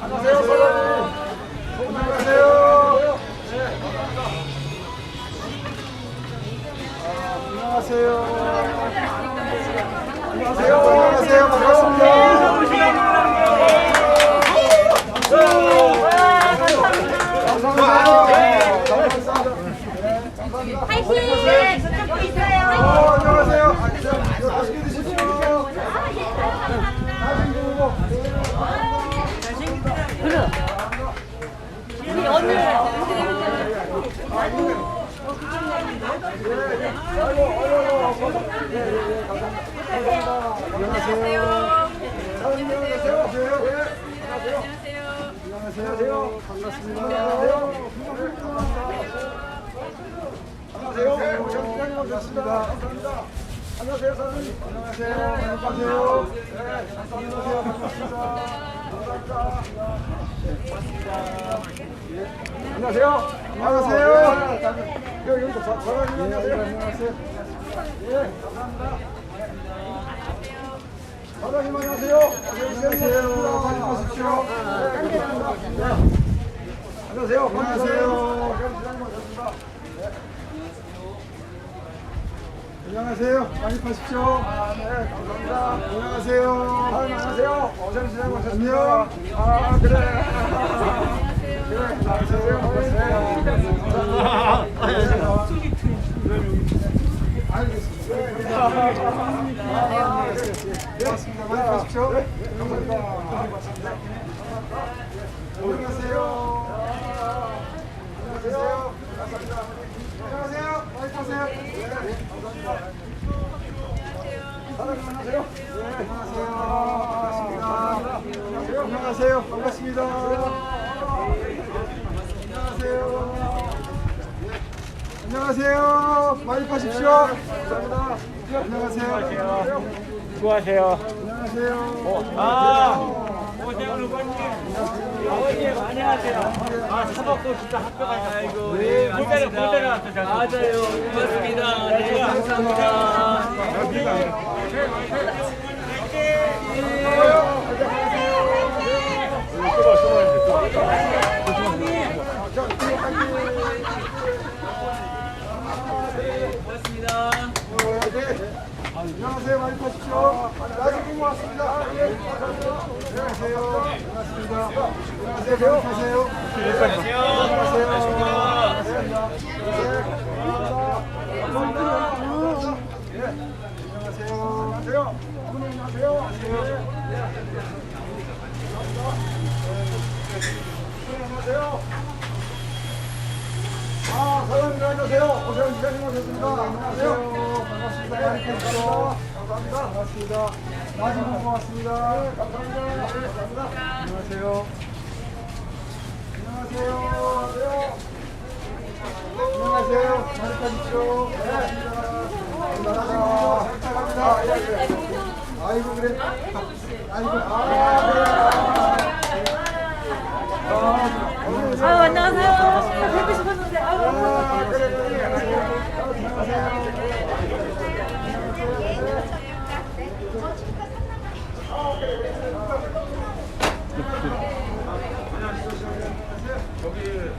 Vamos lá. 안녕하세요. 반갑습니다. 안녕하세요. 정기장님 오셨습니다. 감사합니다. 안녕하세요. 안녕하세요. 안녕하세요. 네, 안녕하세요. 안녕하세요. 안녕하세요. 사- 사장님 안녕하세요. 안녕하세요. 예, 감사합니다. 사장님 안녕하세요. 안녕하세요. 잘 보십시오. 네, 감사합니다. 네. 안녕하세요. 안녕하세요. 안녕하세요. 많이 파십시오. 아, 네, 감사합니다. 안녕하세요. 아, 안녕하세요. 어전 시장 오셨습니다. 안녕. 아, 그래. 그래, 안녕하세요. 반갑습니다. 네. 아, 네, 네. 네. 안녕하세요. 네. 네. 반갑습니다. 안녕하세요. 안녕하세요. 안녕하세요. 많이 파십시오. 감사합니다. 안녕하세요. 수고하세요. 안녕하세요. 아, 오세훈 후보님. 아버님, 안녕하세요. 아, 사법도 진짜 합격하셨고. 아이고, 네, 고대로, 고대로 왔어, 저 맞아요. 고맙습니다. 네, 감사합니다. 고맙습니다. 안녕하세요. 많이 파십시오. 아직 보고 왔습니다. 예. 안녕하세요. 반갑습니다. 안녕하세요. 파세요. 안녕하세요. 안녕하세요. 네, 감사합니다. 예. 안녕하세요. 안녕하세요. 안녕하세요. 예. 안녕하세요. 아, 사장님 안녕하세요. 오세훈 기자님 오셨습니다. 안녕하세요. 반갑습니다. 많이 뵙시죠. 감사합니다. 반갑습니다. 보고 고맙습니다. 감사합니다. 감사합니다. 안녕하세요. 안녕하세요. 안녕하세요. 잘 가십시오. 네. 감사합니다. 예. 아이고, 그래. 아이고, 아. 아, 안녕하세요. 뵙고 싶었는데.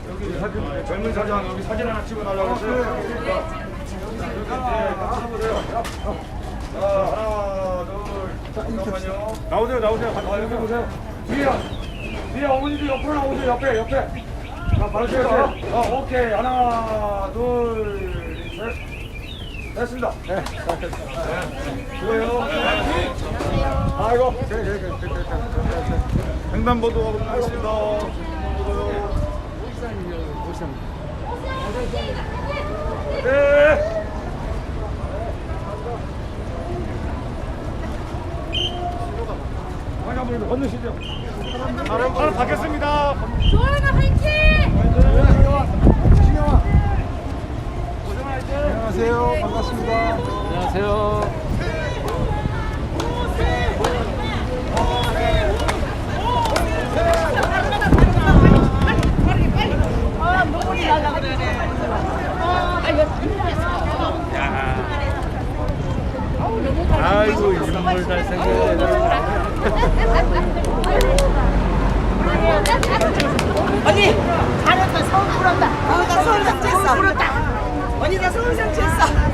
여기 사진, 젊은 사장 여기 사진 하나 찍어달라고 했어요. 자, 하나, 둘, 잠깐만요. 나오세요, 나오세요. 아, 여기 보세요. 뒤에, 뒤에 어머니들 옆으로 나오세요, 옆에, 옆에. 자, 바로 찍으세요. 아, 오케이. 하나, 둘, 셋. 됐습니다. 네. 수고해요. 아이고. 횡단보도 가겠습니다. 네. 한번 건너시죠. 바로, 바로 닫겠습니다. 조연아 화이팅! 안녕하세요. 반갑습니다. 안녕하세요. 아. 아이고, 인물 잘생겼네. 언니 잘했다 서울 불었다. 어, 나 서울 상체했어. 언니 나 서울 상체했어.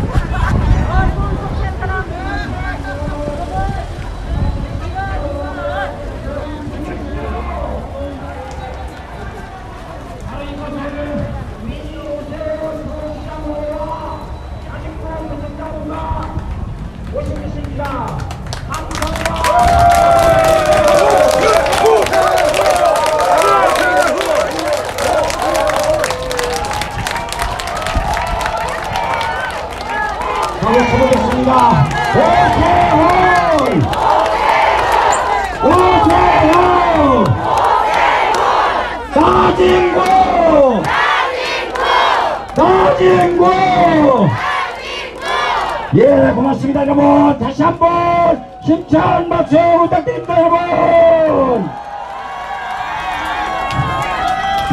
예, 고맙습니다, 여러분. 다시 한번 힘찬 박수 부탁드립니다, 여러분.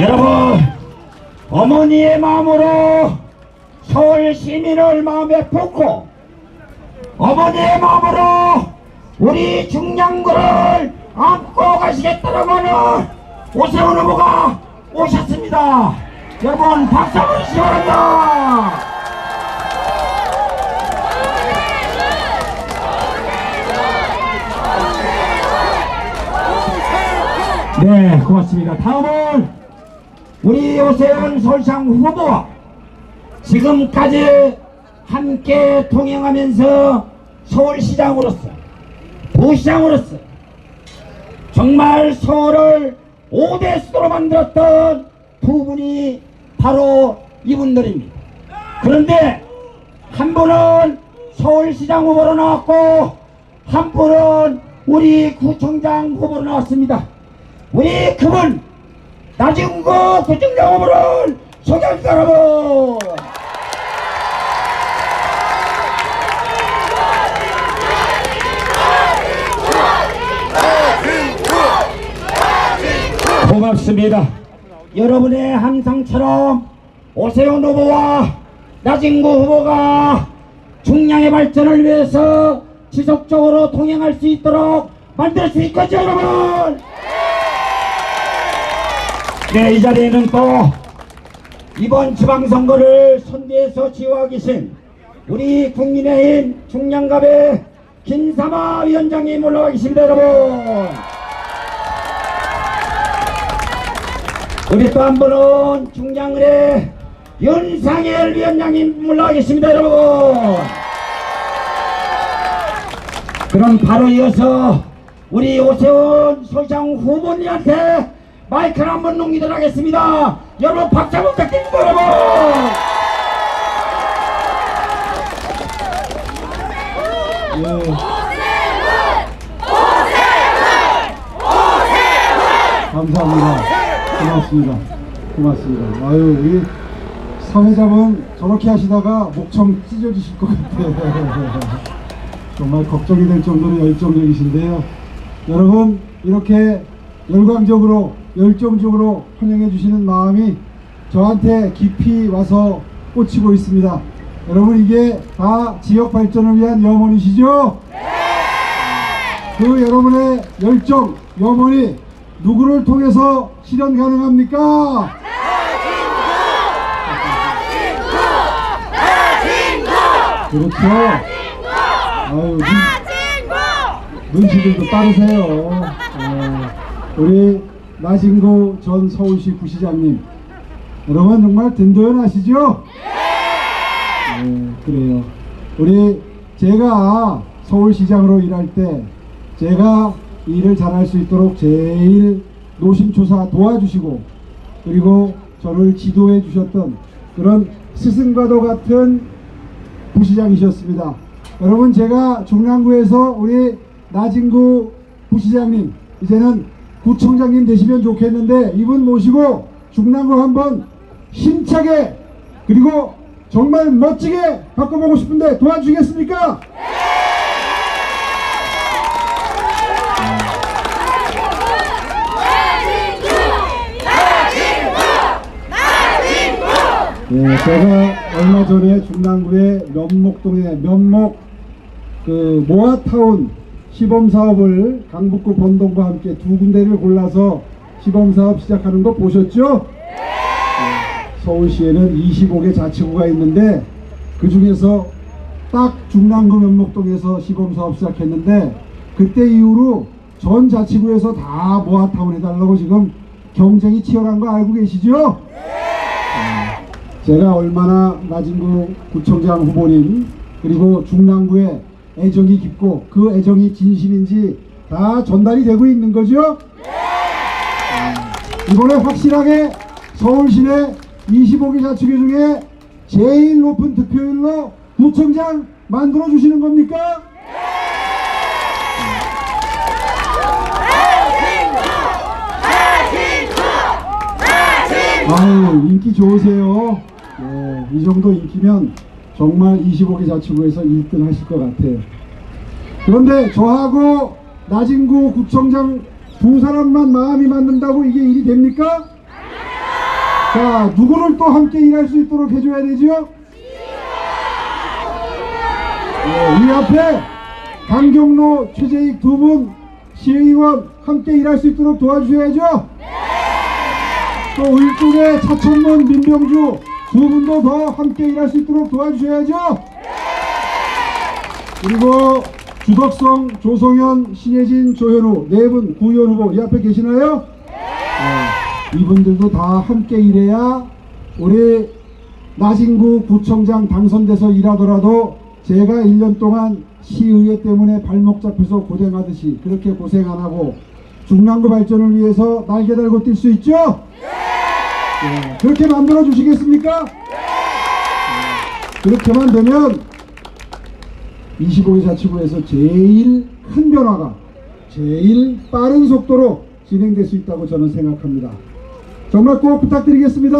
여러분, 어머니의 마음으로 서울 시민을 마음에 품고 어머니의 마음으로 우리 중량구를 안고 가시겠다라고 하는 오세훈 후보가 오셨습니다. 여러분 박수 한번 주시기 바랍니다. 네, 고맙습니다. 다음은 우리 오세훈 서울시장 후보와 지금까지 함께 통행하면서 서울시장으로서 부시장으로서 정말 서울을 5대 수도로 만들었던 두 분이 바로 이분들입니다. 그런데 한 분은 서울시장 후보로 나왔고 한 분은 우리 구청장 후보로 나왔습니다. 우리 그분 나중구 구청장 후보를 소개합니다 여러분. 고맙습니다. 여러분의 항상처럼 오세훈 후보와 나진구 후보가 중량의 발전을 위해서 지속적으로 통행할 수 있도록 만들 수 있겠죠, 여러분? 네, 이 자리에는 또 이번 지방선거를 선대해서 지휘하고 계신 우리 국민의힘 중량갑의 김삼아 위원장님 올라와 계십니다, 여러분. 우리 또한 분은 중량을의 윤상열 위원장님 올라와 계십니다, 여러분. 그럼 바로 이어서 우리 오세훈 소장 후보님한테 마이크를 한번 농기도록 하겠습니다. 여러분 박수 한번 부탁드립니다, 여러분. 감사합니다. 고맙습니다. 고맙습니다. 아유, 이 사회자분 저렇게 하시다가 목청 찢어지실 것 같아요. 정말 걱정이 될 정도로 열정적이신데요. 여러분, 이렇게 열광적으로, 열정적으로 환영해 주시는 마음이 저한테 깊이 와서 꽂히고 있습니다. 여러분, 이게 다 지역 발전을 위한 염원이시죠? 그 여러분의 열정, 염원이 누구를 통해서 실현 가능합니까? 그렇죠. 아유, 눈, 눈치들도 빠르세요. 어, 우리 나진구 전 서울시 부시장님, 여러분 정말 든든하시죠? 네, 그래요. 우리 제가 서울시장으로 일할 때 제가 일을 잘할 수 있도록 제일 노심초사 도와주시고 그리고 저를 지도해 주셨던 그런 스승과도 같은 부시장이셨습니다. 여러분 제가 중랑구에서 우리 나진구 부시장님 이제는 구청장님 되시면 좋겠는데 이분 모시고 중랑구 한번 힘차게 그리고 정말 멋지게 바꿔보고 싶은데 도와주시겠습니까? 예, 제가 얼마 전에 중랑구의 면목동에 면목 그 모아타운 시범 사업을 강북구 번동과 함께 두 군데를 골라서 시범 사업 시작하는 거 보셨죠? 예, 서울시에는 25개 자치구가 있는데 그 중에서 딱 중랑구 면목동에서 시범 사업 시작했는데 그때 이후로 전 자치구에서 다 모아타운 해달라고 지금 경쟁이 치열한 거 알고 계시죠? 제가 얼마나 나진구 구청장 후보님 그리고 중랑구에 애정이 깊고 그 애정이 진심인지 다 전달이 되고 있는 거죠? 음, 이번에 확실하게 서울 시내 25개 자치구 중에 제일 높은 득표율로 구청장 만들어 주시는 겁니까? 아유 인기 좋으세요. 네, 이 정도 인기면 정말 25개 자치구에서 1등 하실 것 같아요. 그런데 저하고 나진구 구청장 두 사람만 마음이 맞는다고 이게 일이 됩니까? 자, 누구를 또 함께 일할 수 있도록 해줘야 되죠? 네, 이 앞에 강경로, 최재익 두 분 시의원 함께 일할 수 있도록 도와주셔야죠? 또 일종의 차천문, 민병주 두 분도 더 함께 일할 수 있도록 도와주셔야죠? 그리고 주덕성, 조성현, 신혜진, 조현우 네 분 구의원 후보 이 앞에 계시나요? 네, 이분들도 다 함께 일해야 우리 나진구 구청장 당선돼서 일하더라도 제가 1년 동안 시의회 때문에 발목 잡혀서 고생하듯이 그렇게 고생 안 하고 중랑구 발전을 위해서 날개 달고 뛸 수 있죠? 네, 그렇게 만들어 주시겠습니까? 네, 그렇게만 되면 25개 자치구에서 제일 큰 변화가 제일 빠른 속도로 진행될 수 있다고 저는 생각합니다. 정말 꼭 부탁드리겠습니다.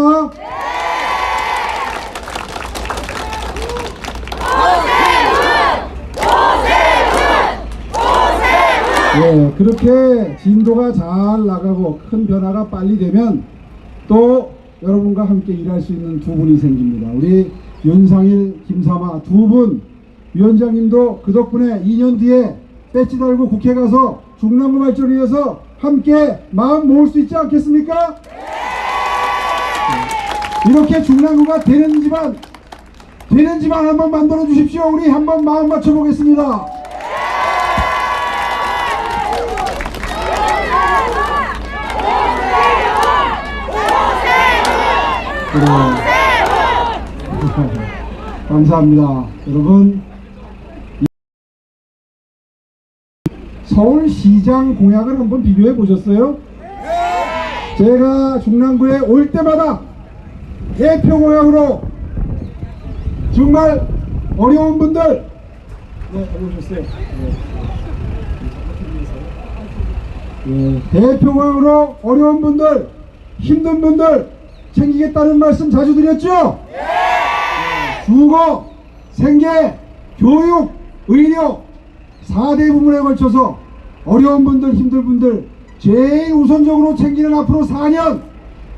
예, 그렇게 진도가 잘 나가고 큰 변화가 빨리 되면 또 여러분과 함께 일할 수 있는 두 분이 생깁니다. 우리 윤상일, 김사마 두 분 위원장님도 그 덕분에 2년 뒤에 배지 달고 국회 가서 중남부 발전을 위해서 함께 마음 모을 수 있지 않겠습니까? 예. 이렇게 중남구가 되는 집안 되는 집안 한번 만들어 주십시오. 우리 한번 마음 맞춰 보겠습니다. 감사합니다. 여러분, 이- 서울시장 공약을 한번 비교해 보셨어요? 제가 중랑구에 올 때마다 대표 공약으로 정말 어려운 분들 네, 오셨어요. 네. 예, 대표광으로 어려운 분들, 힘든 분들 챙기겠다는 말씀 자주 드렸죠? 예, 주거, 생계, 교육, 의료 4대 부문에 걸쳐서 어려운 분들, 힘든 분들 제일 우선적으로 챙기는 앞으로 4년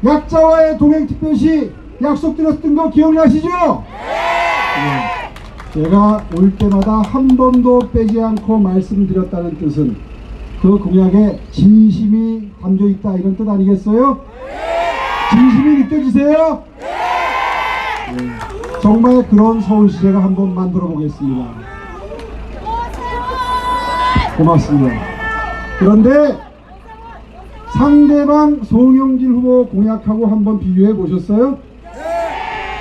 약자와의 동행특별시 약속드렸던 거 기억나시죠? 예. 제가 올 때마다 한 번도 빼지 않고 말씀드렸다는 뜻은 그 공약에 진심이 담겨 있다 이런 뜻 아니겠어요? 진심이 느껴지세요? 예. 정말 그런 서울시제가 한번 만들어 보겠습니다. 고맙습니다. 그런데 상대방 송영길 후보 공약하고 한번 비교해 보셨어요?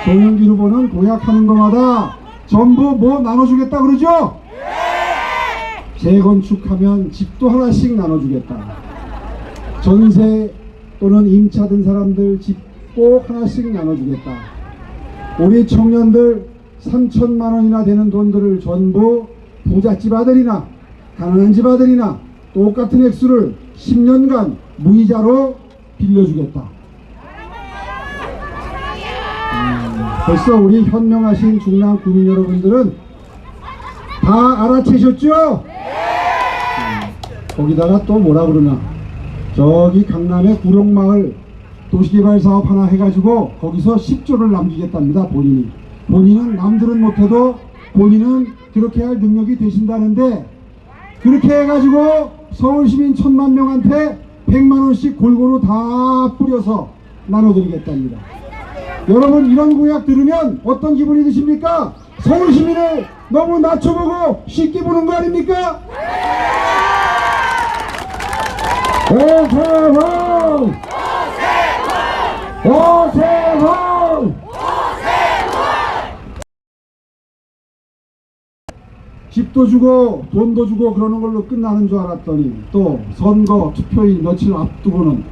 송영길 후보는 공약하는 것마다 전부 뭐 나눠주겠다 그러죠? 재건축하면 집도 하나씩 나눠주겠다. 전세 또는 임차 든 사람들 집 꼭 하나씩 나눠주겠다. 우리 청년들 3천만 원이나 되는 돈들을 전부 부잣집 아들이나 가난한 집 아들이나 똑같은 액수를 10년간 무이자로 빌려주겠다. 벌써 우리 현명하신 중남 구민 여러분들은 다 알아채셨죠? 음, 거기다가 또 뭐라 그러나 저기 강남의 구룡마을 도시개발 사업 하나 해가지고 거기서 10조를 남기겠답니다 본인이 본인은 남들은 못해도 본인은 그렇게 할 능력이 되신다는데 그렇게 해가지고 서울시민 천만 명한테 100만원씩 골고루 다 뿌려서 나눠드리겠답니다 여러분 이런 공약 들으면 어떤 기분이 드십니까? 서울 시민을 너무 낮춰보고 쉽게 보는 거 아닙니까? 오세훈! 오세훈! 집도 주고 돈도 주고 그러는 걸로 끝나는 줄 알았더니 또 선거 투표일 며칠 앞두고는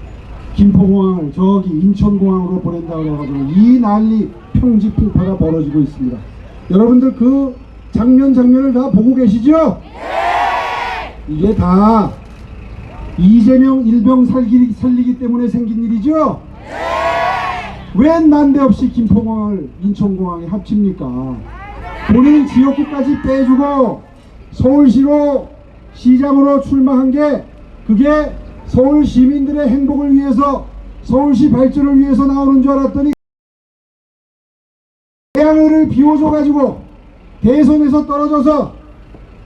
김포공항을 저기 인천공항으로 보낸다고 해가지고 이 난리 평지풍파가 벌어지고 있습니다. 여러분들 그 장면 장면을 다 보고 계시죠? 이게 다 이재명 일병 살기, 살리기 때문에 생긴 일이죠? 웬 난데없이 김포공항을 인천공항에 합칩니까? 본인 지역구까지 빼주고 서울시로 시장으로 출마한 게 그게 서울 시민들의 행복을 위해서 서울시 발전을 위해서 나오는 줄 알았더니 태양을 비워줘가지고 대선에서 떨어져서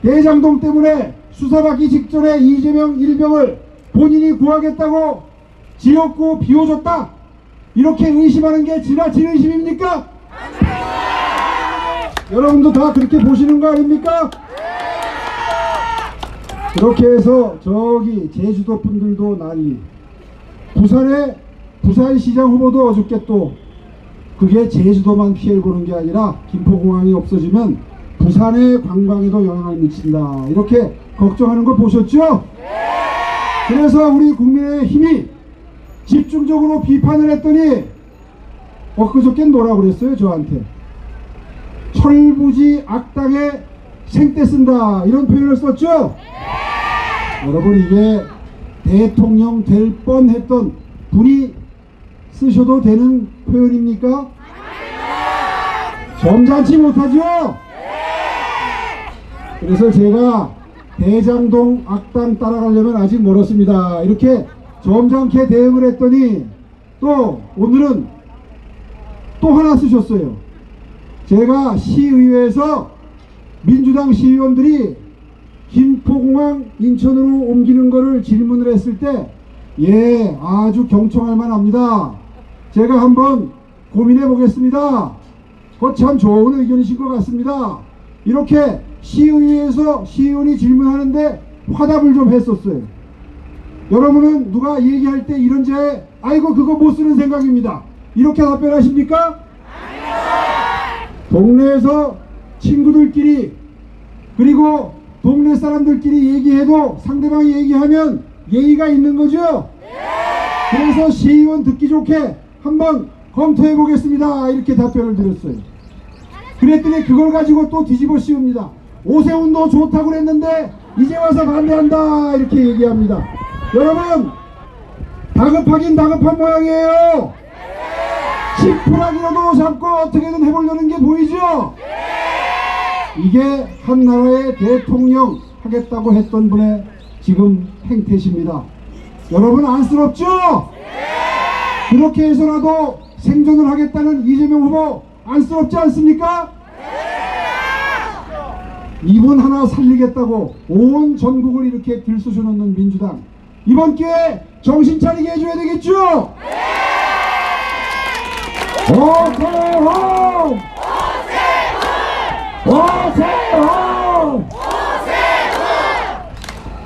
대장동 때문에 수사받기 직전에 이재명 일병을 본인이 구하겠다고 지역구 비워줬다 이렇게 의심하는 게 지나친 의심입니까? 여러분도 다 그렇게 보시는 거 아닙니까? 그렇게 해서 저기 제주도 분들도 난리 부산에 부산시장 후보도 어저께 또 그게 제주도만 피해를 보는 게 아니라 김포공항이 없어지면 부산의 관광에도 영향을 미친다 이렇게 걱정하는 거 보셨죠? 그래서 우리 국민의 힘이 집중적으로 비판을 했더니 엊그저께 뭐라 그랬어요 저한테 철부지 악당에 생떼 쓴다 이런 표현을 썼죠? 여러분 이게 대통령 될 뻔했던 분이 쓰셔도 되는 표현입니까? 점잖지 못하죠? 그래서 제가 대장동 악당 따라가려면 아직 멀었습니다. 이렇게 점잖게 대응을 했더니 또 오늘은 또 하나 쓰셨어요. 제가 시의회에서 민주당 시의원들이 김포공항 인천으로 옮기는 거를 질문을 했을 때, 예, 아주 경청할 만합니다. 제가 한번 고민해 보겠습니다. 그거 참 좋은 의견이신 것 같습니다. 이렇게 시의회에서 시의원이 질문하는데 화답을 좀 했었어요. 여러분은 누가 얘기할 때 이런지 아이고 그거 못 쓰는 생각입니다. 이렇게 답변하십니까? 동네에서 친구들끼리 그리고 동네 사람들끼리 얘기해도 상대방이 얘기하면 예의가 있는 거죠? 그래서 시의원 듣기 좋게 한번 검토해 보겠습니다. 이렇게 답변을 드렸어요. 그랬더니 그걸 가지고 또 뒤집어 씌웁니다. 오세훈도 좋다고 그랬는데 이제 와서 반대한다. 이렇게 얘기합니다. 여러분, 다급하긴 다급한 모양이에요. 지푸라기라도 잡고 어떻게든 해보려는 게 보이죠? 이게 한 나라의 대통령 하겠다고 했던 분의 지금 행태십니다. 여러분 안쓰럽죠? 그렇게 해서라도 생존을 하겠다는 이재명 후보 안쓰럽지 않습니까? 이분 하나 살리겠다고 온 전국을 이렇게 들쑤셔놓는 민주당 이번 기회에 정신 차리게 해줘야 되겠죠? 오세훈! 오세훈!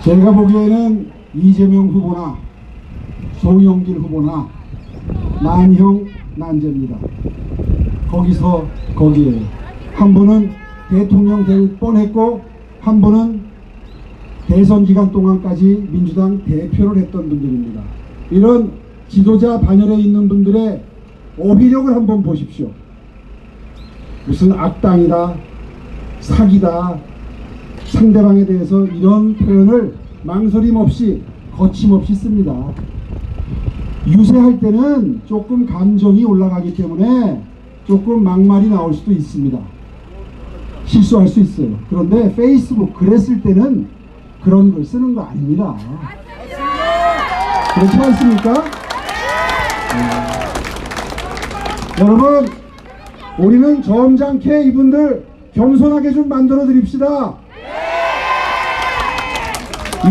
제가 보기에는 이재명 후보나 송영길 후보나 난형 난제입니다. 거기서 거기에요. 한 분은 대통령 될 뻔했고 한 분은 대선 기간 동안까지 민주당 대표를 했던 분들입니다. 이런 지도자 반열에 있는 분들의 어휘력을 한번 보십시오. 무슨 악당이다, 사기다, 상대방에 대해서 이런 표현을 망설임 없이 거침없이 씁니다. 유세할 때는 조금 감정이 올라가기 때문에 조금 막말이 나올 수도 있습니다. 실수할 수 있어요. 그런데 페이스북 그랬을 때는 그런 걸 쓰는 거 아닙니다. 그렇지 않습니까? 네. 여러분, 우리는 점잖게 이분들 겸손하게 좀 만들어 드립시다.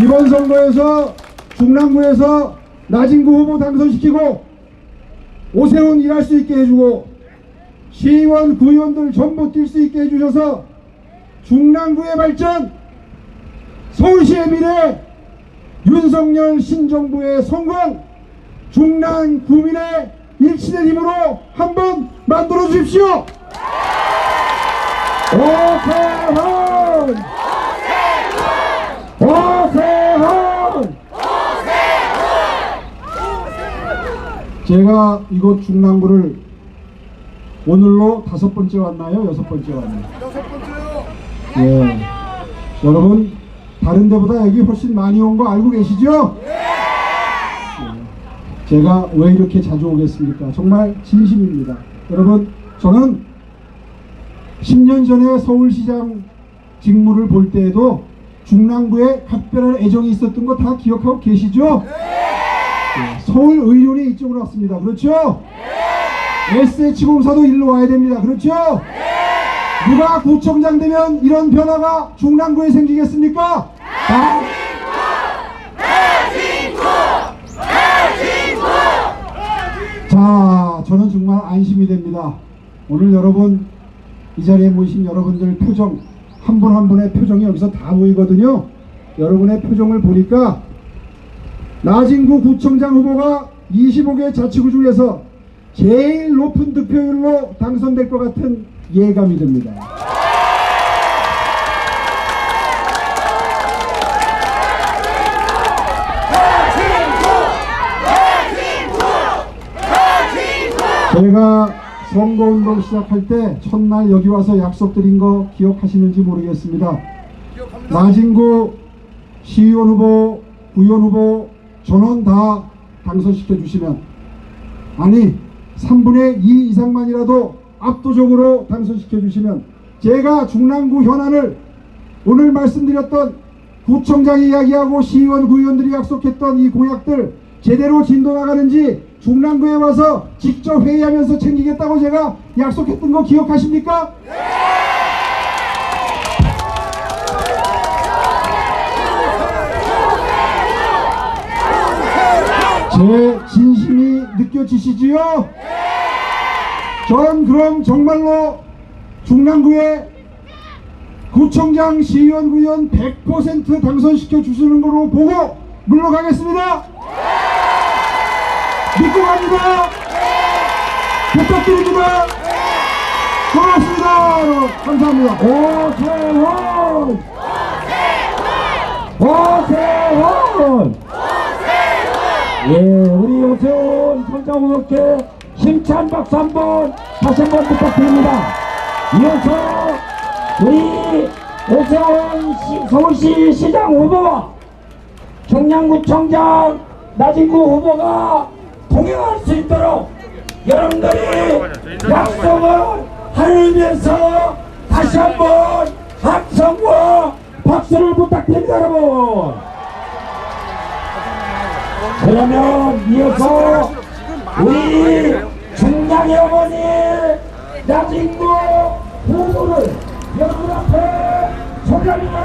이번 선거에서 중랑구에서 나진구 후보 당선시키고 오세훈 일할 수 있게 해주고 시의원 구의원들 전부 뛸 수 있게 해주셔서 중랑구의 발전 서울시의 미래 윤석열 신정부의 성공 중랑 구민의 일치된 힘으로 한번 만들어 주십시오. 오세훈! 오세훈! 제가 이곳 중랑구를 오늘로 다섯 번째 왔나요? 여섯 번째 왔나요? 여섯 번째요. 예. 여러분 다른 데보다 여기 훨씬 많이 온 거 알고 계시죠? 예. 제가 왜 이렇게 자주 오겠습니까? 정말 진심입니다. 여러분, 저는 10년 전에 서울시장 직무를 볼 때에도 중랑구에 각별한 애정이 있었던 거 다 기억하고 계시죠? 네, 서울 의료원이 이쪽으로 왔습니다. 그렇죠? SH공사도 일로 와야 됩니다. 그렇죠? 누가 구청장 되면 이런 변화가 중랑구에 생기겠습니까? 다 자, 저는 정말 안심이 됩니다. 오늘 여러분 이 자리에 모이신 여러분들 표정 한분한 분의 표정이 여기서 다 보이거든요. 여러분의 표정을 보니까 나진구 구청장 후보가 25개 자치구 중에서 제일 높은 득표율로 당선될 것 같은 예감이 듭니다. 제가 선거운동 시작할 때 첫날 여기 와서 약속드린 거 기억하시는지 모르겠습니다. 나진구 시의원 후보, 구의원 후보 전원 다 당선시켜 주시면 아니 3분의 2 이상만이라도 압도적으로 당선시켜 주시면 제가 중랑구 현안을 오늘 말씀드렸던 구청장이 이야기하고 시의원 구의원들이 약속했던 이 공약들 제대로 진도 나가는지 중랑구에 와서 직접 회의하면서 챙기겠다고 제가 약속했던 거 기억하십니까? 제 진심이 느껴지시지요? 전 그럼 정말로 중랑구에 구청장, 시의원, 구의원 100% 당선시켜 주시는 걸로 보고 물러가겠습니다. 믿고 갑니다. 부탁드립니다. 고맙습니다. 감사합니다. 오세훈! 오세훈! 예, 우리 오세훈 후보께 힘찬 박수 한번 다시 한 번 부탁드립니다. 이어서 우리 오세훈 시- 서울시 시장 후보와 경량구청장 나진구 후보가 동행할 수 있도록 여러분들이 약속을 하면서 다시 한번 함성과 박수를 부탁드립니다 여러분 그러면 이어서 우리 중량의 어머니 나진구 후보를 여러분 앞에 소개합니다